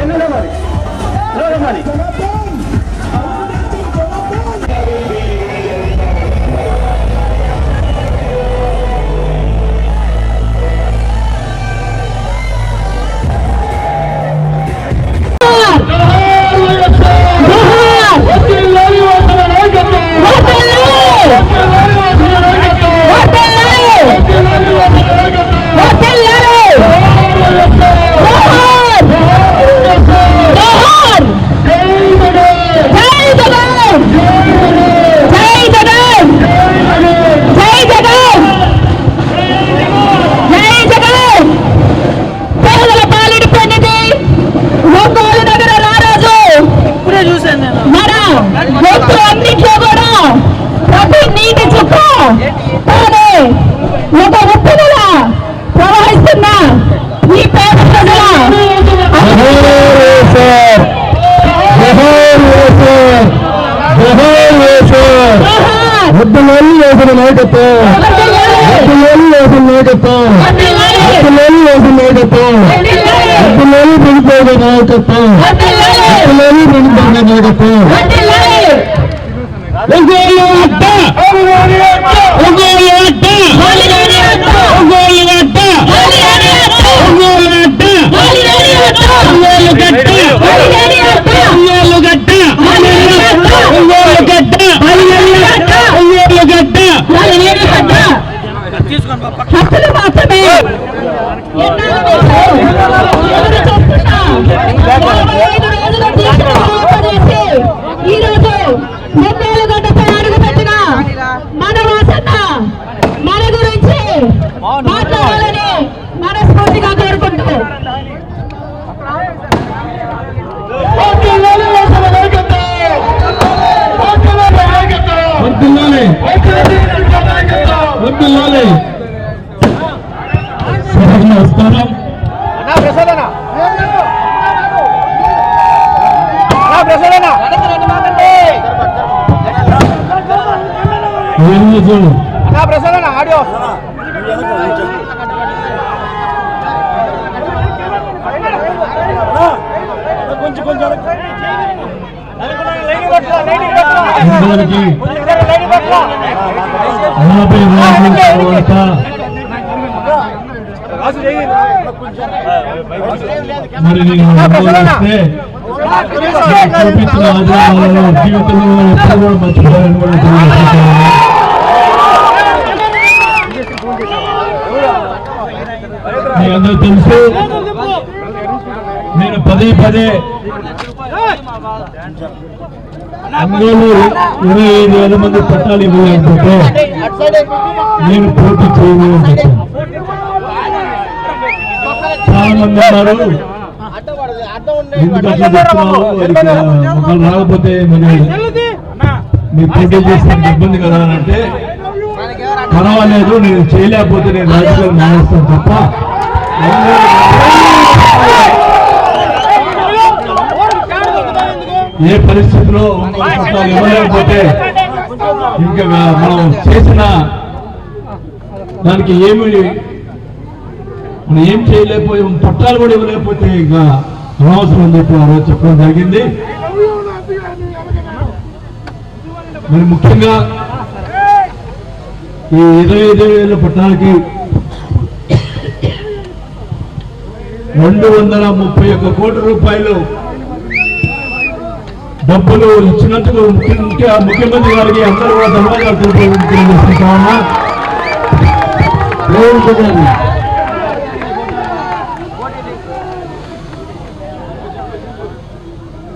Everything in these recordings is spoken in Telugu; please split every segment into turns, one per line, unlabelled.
এমএলএ মালিক এমএলএ মালিক ముద్దులోని పెరిగిపోయే నాయకత్వం ముద్దులోని పెరిగిపోయే నాయకత్వం ఒంగోలు అడ్డ ఒంగోలు అడ్డ ఒంగోలు అడ్డ ఒంగోలు అడ్డ ఒంగోలు గడ్డ ఒంగోలు గడ్డ ఒంగోలు గడ్డ ఒంగోలు గడ్డ ఒంగోలు గడ్డ
హక్కులు మాత్రమే మాట్లాడాలని మనస్ఫూర్తిగా కోరుకుంటూ.
వద్దులాలే వద్దులాలే సభకు నమస్కారం ఈరోజు అందరికీ నలభై రోజుల తర్వాత మరి నేను అనుభవిస్తే చూపించిన ఆధారాలను జీవితంలో ఎప్పుడు కూడా మర్చిపోయాలని కూడా తెలియజేస్తున్నాను అందరూ తెలుసు. నేను పదే పదే ఒంగోలు ఇరవై ఐదు వేల మంది పట్టాలు ఇవ్వలేకపోతే నేను పోటీ చేయను అని చెప్పాను చాలా మంది అన్నారు రాకపోతే మీ పోటీ చేస్తే ఇబ్బంది కదా అని అంటే పర్వాలేదు నేను చేయలేకపోతే నేను రాజకీయాలు మానేస్తాను తప్ప ఏ పరిస్థితిలో ఒంగోలు ఇవ్వలేకపోతే ఇంకా మనం చేసిన దానికి ఏమి మనం ఏం చేయలేకపోయి పట్టాలు కూడా ఇవ్వలేకపోతే ఇంకా అనవసరం అని చెప్పి ఆ రోజు చెప్పడం జరిగింది. మరి ముఖ్యంగా ఈ ఇరవై ఐదు వేల పట్టాలకి రెండు వందల ముప్పై ఒక్క కోట్ల రూపాయలు డబ్బులు ఇచ్చినందుకు ముఖ్య ముఖ్యమంత్రి గారికి అందరూ కూడా ధన్యవాదాలు తెలుపు- తెలియజేసుకుంటా ఉన్నా రేవంత్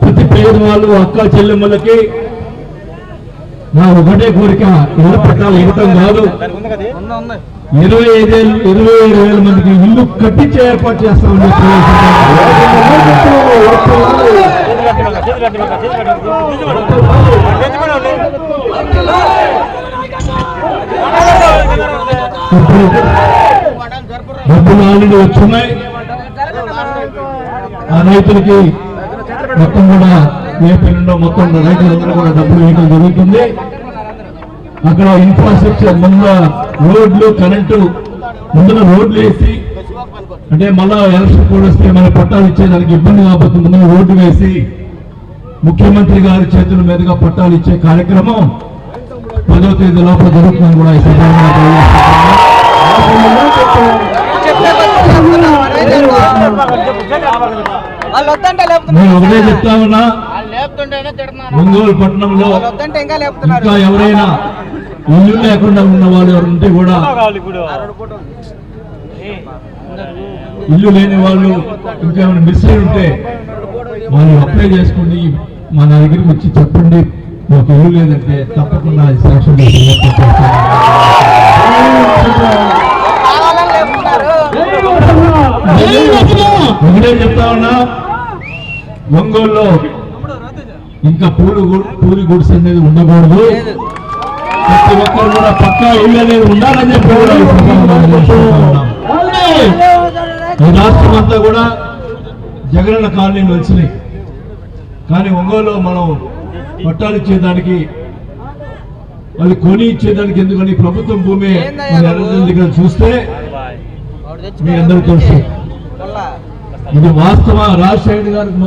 ప్రతి పేదవాళ్ళు అక్క చెల్లెమ్మలకి నా ఒకటే కోరిక ఇళ్ళ పట్టాలు ఇవ్వటం కాదు. ఇరవై ఐదేళ్ళు ఇరవై ఏడు వేల మందికి ఇల్లు కట్టించే ఏర్పాటు చేస్తామని డబ్బులు ఆల్రెడీ వచ్చున్నాయి ఆ రైతులకి మొత్తం కూడా ఏపీలో మొత్తం రైతులందరూ కూడా డబ్బులు వేయడం జరుగుతుంది. అక్కడ ఇన్ఫ్రాస్ట్రక్చర్ ముందు రోడ్లు కరెంటు ముందున రోడ్లు వేసి అంటే మళ్ళా ఎలక్షన్ కూడా వస్తే మన పట్టాలు ఇచ్చేదానికి ఇబ్బంది కాబట్టి ముందు రోడ్డు వేసి ముఖ్యమంత్రి గారి చేతుల మీదుగా పట్టాలు ఇచ్చే కార్యక్రమం పదో తేదీ లోపల జరుగుతుందని కూడా ఈ నేను ఒకటే చెప్తా ఉన్నా. ఒంగోలు పట్టణంలో
ఇంకా
ఎవరైనా ఇల్లు లేకుండా ఉన్న వాళ్ళు ఎవరు ఉంటే కూడా ఇల్లు లేని వాళ్ళు ఇంకేమైనా ఏమైనా మిస్ అయి ఉంటే వాళ్ళు అప్లై చేసుకోండి. మన దగ్గరికి వచ్చి చెప్పండి. మాకు ఇల్లు లేదంటే తప్పకుండా శాంక్షన్ ఒకటే చెప్తా ఉన్నా. ఒంగోలులో ఇంకా పూలు పూలి పూరి అనేది ఉండకూడదు. ప్రతి ఒక్కరు కూడా పక్కా ఇల్లు అనేది ఉండాలని చెప్పి కూడా ఈ రాష్ట్రం అంతా కూడా జగనన్న కాలనీలు వచ్చినాయి. కానీ ఒంగోలు మనం పట్టాలు ఇచ్చేదానికి అది కొని ఇచ్చేదానికి ఎందుకని ప్రభుత్వం భూమి దగ్గర చూస్తే మీ అందరూ తెలుసు. ఇది వాస్తవ? రాజశేఖర్ గారికి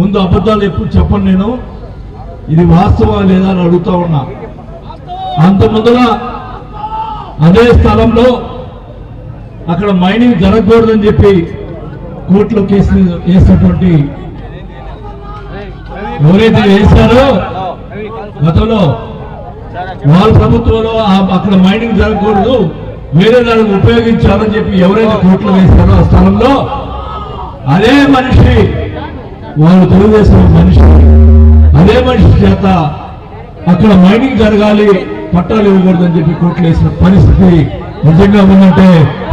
ముందు అబద్ధాలు ఎప్పుడు చెప్పను నేను. ఇది వాస్తవం లేదా అని అడుగుతా ఉన్నా. అంత ముందుల అదే స్థలంలో అక్కడ మైనింగ్ జరగకూడదని చెప్పి కోర్టులో కేసు వేసినటువంటి ఎవరైతే వేశారో గతంలో వాళ్ళ ప్రభుత్వంలో అక్కడ మైనింగ్ జరగకూడదు వేరే దానికి ఉపయోగించాలని చెప్పి ఎవరైతే కోర్టులో వేశారో ఆ స్థలంలో అదే మనిషి వాళ్ళు తెలుగుదేశం మనిషి. అదే మనిషి చేత అక్కడ మైనింగ్ జరగాలి పట్టాలు ఇవ్వకూడదని చెప్పి కోట్లు వేసిన పరిస్థితి నిజంగా ఉందంటే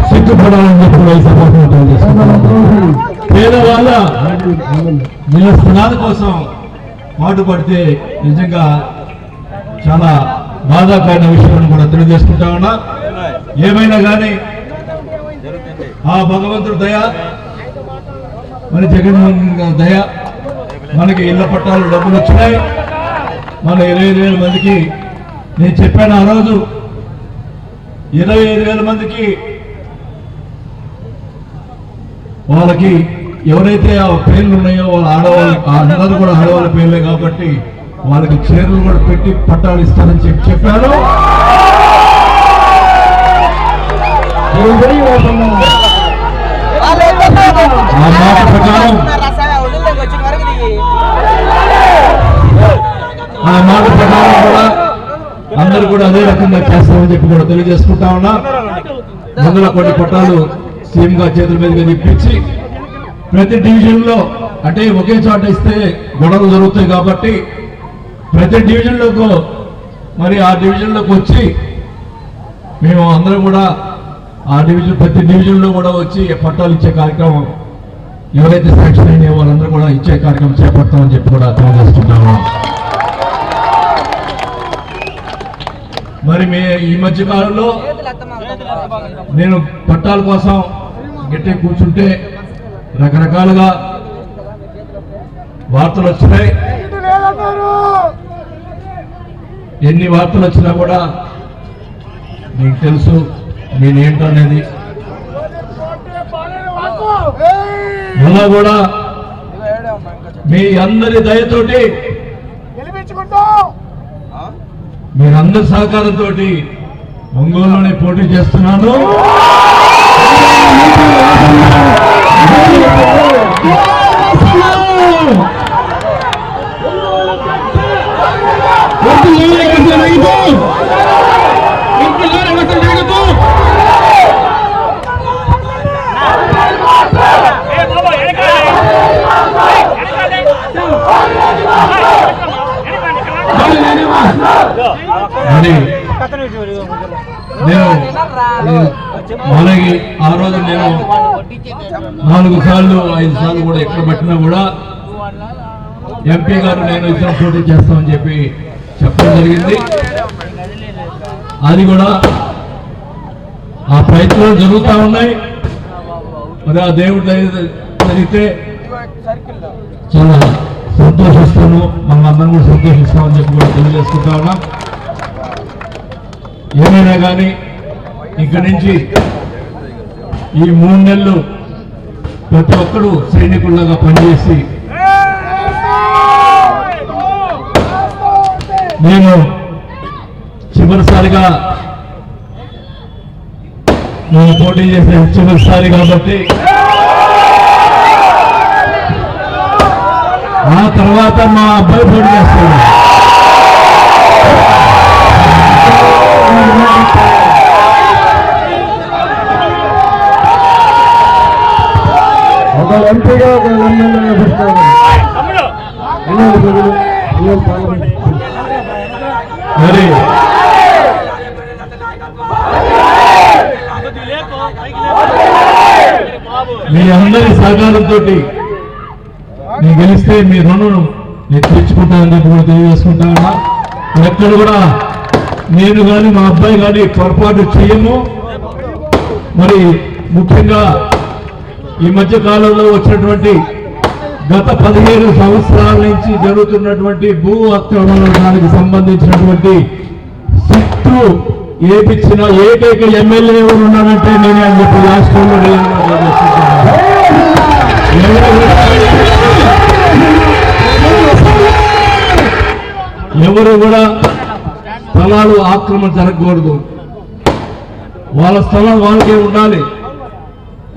సిగ్గుపడాలని చెప్పి పేదవాళ్ళ నిల స్థలాల కోసం పాటుపడితే నిజంగా చాలా బాధాకరమైన విషయాన్ని కూడా తెలియజేసుకుంటా ఉన్నా. ఏమైనా కానీ ఆ భగవంతుడు దయ మరి జగన్మోహన్ గారి దయ మనకి ఇళ్ళ పట్టాలు డబ్బులు వచ్చినాయి. మన ఇరవై వేల మందికి నేను చెప్పాను ఆ రోజు ఇరవై ఐదు వేల మందికి వాళ్ళకి ఎవరైతే ఆ పేర్లు ఉన్నాయో వాళ్ళ ఆడవాళ్ళు అందరూ కూడా ఆడవాళ్ళ పేర్లే కాబట్టి వాళ్ళకి చీరలు కూడా పెట్టి పట్టాలు ఇస్తారని చెప్పి చెప్పారు ఆ మాట ప్రకారం ఆ మాట ప్రకారం కూడా అందరూ కూడా అదే రకంగా చేస్తామని చెప్పి కూడా తెలియజేసుకుంటా ఉన్నా. వందల కొన్ని పట్టాలు సీఎం గారి చేతుల మీదుగా ఇప్పించి ప్రతి డివిజన్లో అంటే ఒకే చోట ఇస్తే గొడవలు జరుగుతాయి కాబట్టి ప్రతి డివిజన్లోకి మరి ఆ డివిజన్లోకి వచ్చి మేము అందరం కూడా ఆ డివిజన్ ప్రతి డివిజన్లో కూడా వచ్చి పట్టాలు ఇచ్చే కార్యక్రమం ఎవరైతే శాంక్షన్ అయినాయో వాళ్ళందరూ కూడా ఇచ్చే కార్యక్రమం చేపడతామని చెప్పి కూడా తెలియజేస్తున్నాము మరి మే ఈ మధ్య కాలంలో నేను పట్టాల కోసం గట్టి కూర్చుంటే రకరకాలుగా వార్తలు వచ్చినాయి. ఎన్ని వార్తలు వచ్చినా కూడా మీకు తెలుసు నేనేంటనేది అలా కూడా మీ అందరి దయతోటి మీరందరి సహకారంతో ఒంగోలులోనే పోటీ చేస్తున్నాను. నేను మనకి ఆ రోజు నేను నాలుగు సార్లు ఐదు సార్లు కూడా ఎక్కడ పెట్టినా కూడా ఎంపీ గారు నేను ఇద్దరు పోటీ చేస్తామని చెప్పి చెప్పడం జరిగింది. అది కూడా ఆ ప్రయత్నాలు జరుగుతూ ఉన్నాయి. మరి ఆ దేవుడు జరిగితే చాలా సంతోషిస్తాను. మనం అందరం కూడా సంతోషిస్తామని చెప్పి కూడా తెలియజేసుకుంటా ఉన్నాం. ఏమైనా కానీ ఇక్కడి నుంచి ఈ మూడు నెలలు ప్రతి ఒక్కరూ సైనికుల్లాగా పనిచేసి నేను చివరిసారిగా నేను పోటీ చేసే చివరిసారి కాబట్టి ఆ తర్వాత మా అబ్బాయి పోటీ చేస్తాడు.
ఒక ఎంపీగా ఒక ఎమ్మెల్యేగా పెడతాను
మరి మీ అందరి సహకారంతో నేను గెలిస్తే మీ రుణను నేను తెచ్చుకుంటానని చెప్పి కూడా తెలియజేసుకుంటా ఎక్కడ కూడా నేను కానీ మా అబ్బాయి కానీ పొరపాటు చేయము. మరి ముఖ్యంగా ఈ మధ్య కాలంలో వచ్చినటువంటి గత పదిహేను సంవత్సరాల నుంచి జరుగుతున్నటువంటి భూ ఆక్రమణానికి సంబంధించినటువంటి సిట్టు ఏపిచ్చిన ఏకైక ఎమ్మెల్యే ఎవరు ఉన్నారంటే నేనే అని చెప్పి రాష్ట్రంలో ఎవరు కూడా స్థలాలు ఆక్రమణ జరగకూడదు. వాళ్ళ స్థలం వాళ్ళకే ఉండాలి.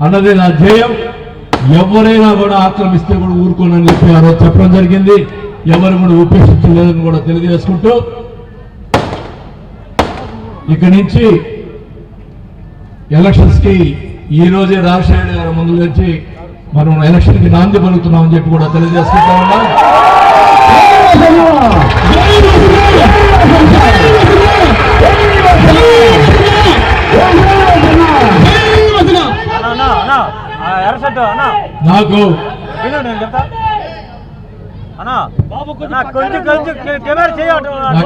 అన్నది నా ధ్యేయం. ఎవరైనా కూడా ఆక్రమిస్తే కూడా ఊరుకోనని చెప్పి ఆ రోజు చెప్పడం జరిగింది. ఎవరు కూడా ఉపేక్షించలేదని కూడా తెలియజేసుకుంటూ ఇక్కడి నుంచి ఎలక్షన్స్కి కి ఈ రోజే రాజశేఖర గారి ముందు నుంచి మనం ఎలక్షన్కి నాంది పలుకుతున్నామని చెప్పి కూడా తెలియజేసుకుంటా ఉన్నాం. నాకు
విను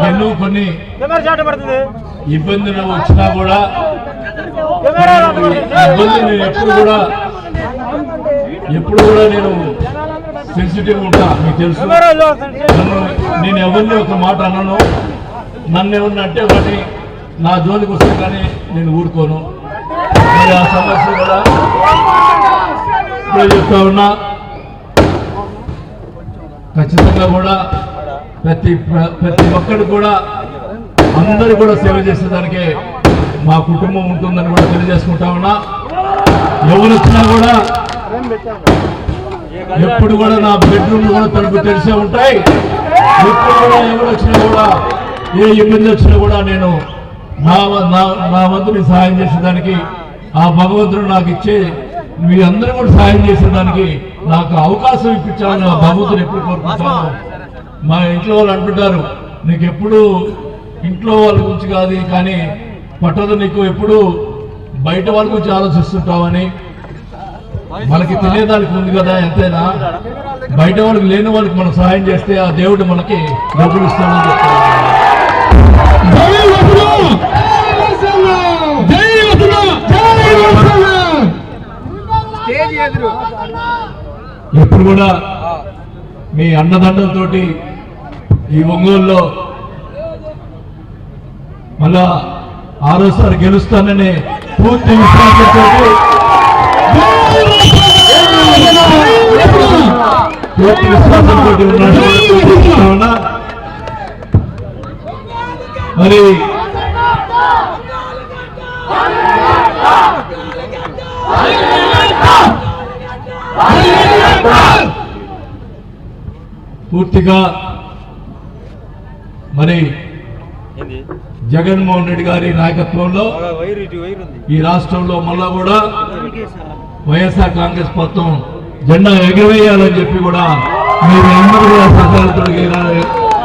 ఎన్నో కొన్ని ఇబ్బందులు వచ్చినా కూడా ఇబ్బందులు నేను ఎప్పుడు కూడా ఎప్పుడు కూడా నేను సెన్సిటివ్ ఉంటా మీకు తెలుసు. నేను ఎవరిని ఒక మాట అన్నాను నన్ను ఎవరిని అంటే ఒకటి నా జోలికి వస్తే కానీ నేను ఊరుకోను. మరి ఆ సమస్య కూడా ఇప్పుడే చెప్తా ఉన్నా. ఖచ్చితంగా కూడా ప్రతి ప్రతి ఒక్కరు కూడా అందరు కూడా సేవ చేసేదానికి మా కుటుంబం ఉంటుందని కూడా తెలియజేసుకుంటా ఉన్నా. ఎవరు వచ్చినా కూడా ఎప్పుడు కూడా నా బెడ్రూమ్ కూడా తలుపు తెరిసే ఉంటాయి. ఎప్పుడు కూడా ఎవరు వచ్చినా కూడా ఏ ఇబ్బంది వచ్చినా కూడా నేను నా నా- నా వంతుని సహాయం చేసేదానికి ఆ భగవంతుడు నాకు ఇచ్చే మీ అందరూ కూడా సహాయం చేసేదానికి నాకు అవకాశం ఇప్పించాలని ఆ భగవంతుడు ఎప్పుడు కోరుకుంటాను. మా ఇంట్లో వాళ్ళు అంటుంటారు నీకు ఎప్పుడు ఇంట్లో వాళ్ళ గురించి కాదు కానీ పట్టదు నీకు ఎప్పుడు బయట వాళ్ళ గురించి ఆలోచిస్తుంటావని మనకి తెలియదానికి ఉంది కదా ఎంతైనా. బయట వాళ్ళకి లేని వాళ్ళకి మనం సహాయం చేస్తే ఆ దేవుడు మనకి డబ్బులు ఇస్తాడని ఎప్పుడు కూడా మీ అన్నదండలతోటి ఈ ఒంగోలులో మళ్ళా ఆరోసారి గెలుస్తానని పూర్తి విశ్వాసంతో పూర్తి విశ్వాసంతో ఉన్నాడు. మరి పూర్తిగా మరి జగన్మోహన్ రెడ్డి గారి నాయకత్వంలో ఈ రాష్ట్రంలో మళ్ళా కూడా వైఎస్ఆర్ కాంగ్రెస్ మొత్తం జెండా ఎగరవేయాలని చెప్పి కూడా మీరు అందరూ కూడా సహకారంతో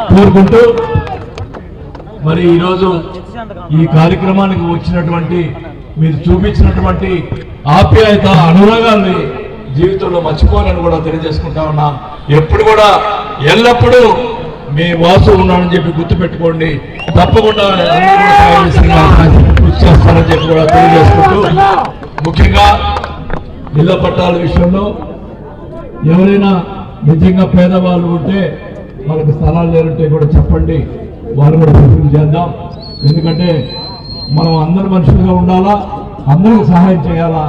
కోరుకుంటూ మరి ఈరోజు ఈ కార్యక్రమానికి వచ్చినటువంటి మీరు చూపించినటువంటి ఆప్యాయత అనురాగాల్ని జీవితంలో మర్చిపోవాలని కూడా తెలియజేసుకుంటా ఉన్నా. ఎప్పుడు కూడా ఎల్లప్పుడూ మీ వాసు ఉన్నాడని చెప్పి గుర్తుపెట్టుకోండి. తప్పకుండా కృషి చేస్తానని చెప్పి కూడా తెలియజేసుకుంటూ ముఖ్యంగా ఇళ్ళ పట్టాల విషయంలో ఎవరైనా నిజంగా పేదవాళ్ళు ఉంటే వాళ్ళకి స్థలాలు లేకుంటే కూడా చెప్పండి. వాళ్ళు కూడా ప్రశ్న చేద్దాం. ఎందుకంటే మనం అందరు మనుషులుగా ఉండాలా అందరికి సహాయం చేయాలా?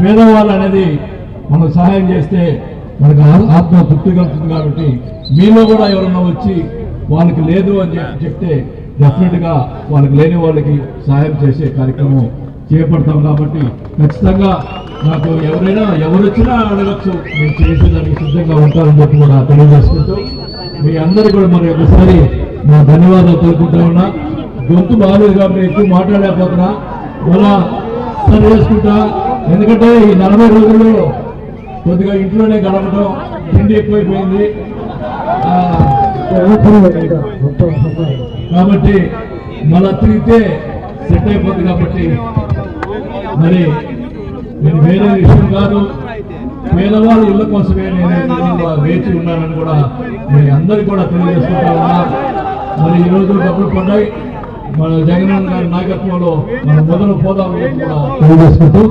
పేదవాళ్ళు అనేది మనం సహాయం చేస్తే మనకు ఆత్మ తృప్తి కలుగుతుంది కాబట్టి మీలో కూడా ఎవరన్నా వచ్చి వాళ్ళకి లేదు అని చెప్తే డెఫినెట్గా వాళ్ళకి లేని వాళ్ళకి సహాయం చేసే కార్యక్రమం చేపడతాం కాబట్టి ఖచ్చితంగా నాకు ఎవరైనా ఎవరొచ్చినా అడగచ్చు. నేను చేసేదానికి సిద్ధంగా ఉంటానని చెప్పి కూడా తెలియజేసుకుంటూ మీ అందరూ కూడా మరి ఒకసారి నా ధన్యవాదాలు తెలుపుకుంటా ఉన్నా. గొంతు బాగాలేదు కాబట్టి ఎక్కువ మాట్లాడలేకపోతున్నా. మళ్ళా సరి చేసుకుంటా. ఎందుకంటే ఈ నలభై రోజుల్లో కొద్దిగా ఇంట్లోనే గడపడం తిండి ఎక్కువైపోయింది. కాబట్టి మళ్ళా తిరిగితే సెట్ అయిపోతుంది కాబట్టి మరి నేను వేరే విషయం కాదు. పేదవాళ్ళ ఇళ్ళ కోసమే నేను వేచి ఉన్నానని కూడా మరి అందరికీ కూడా తెలియజేసుకుంటా ఉన్నా. మరి ఈ రోజు డబ్బులు పడ్డాయి. మన జగన్ గారి నాయకత్వంలో మనం మొదలు పోదాం కూడా తెలియజేసుకుంటూ